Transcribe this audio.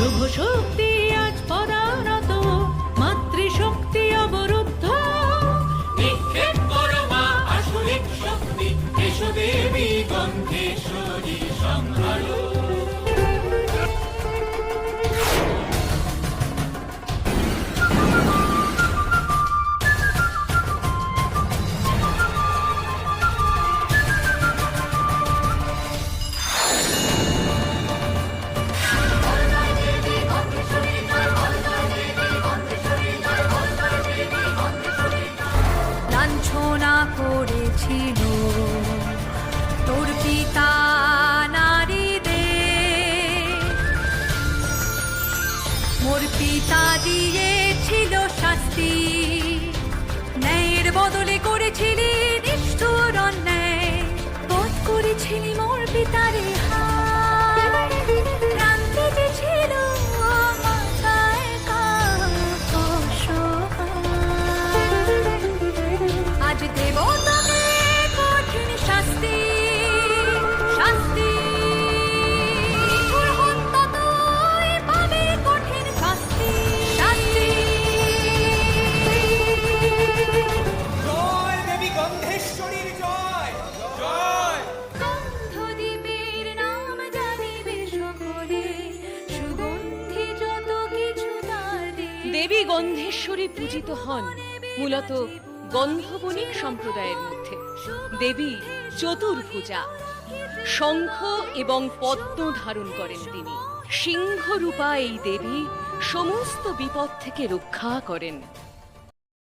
শুভ শক্তি আজ পদানত মাতৃশক্তি অবরুদ্ধ। নিক্ষেপ করো মা আসুরিক শক্তি এসো গন্ধেশ্বরী ছিল তোর পিতা নারীদের মোর পিতা দিয়েছিল শাস্তি। ন্যায়ের বদলে করেছিলি নিষ্ঠুর অন্যায়। বোধ করেছিলি মোর পিতারে দেবী গন্ধেশ্বরী পূজিত হন, মূলত গন্ধবণিক সম্প্রদায়ের মধ্যে। দেবী চতুর্ভুজা, শঙ্খ এবং পদ্ম ধারণ করেন তিনি। সিংহরূপা এই দেবী সমস্ত বিপদ থেকে রক্ষা করেন।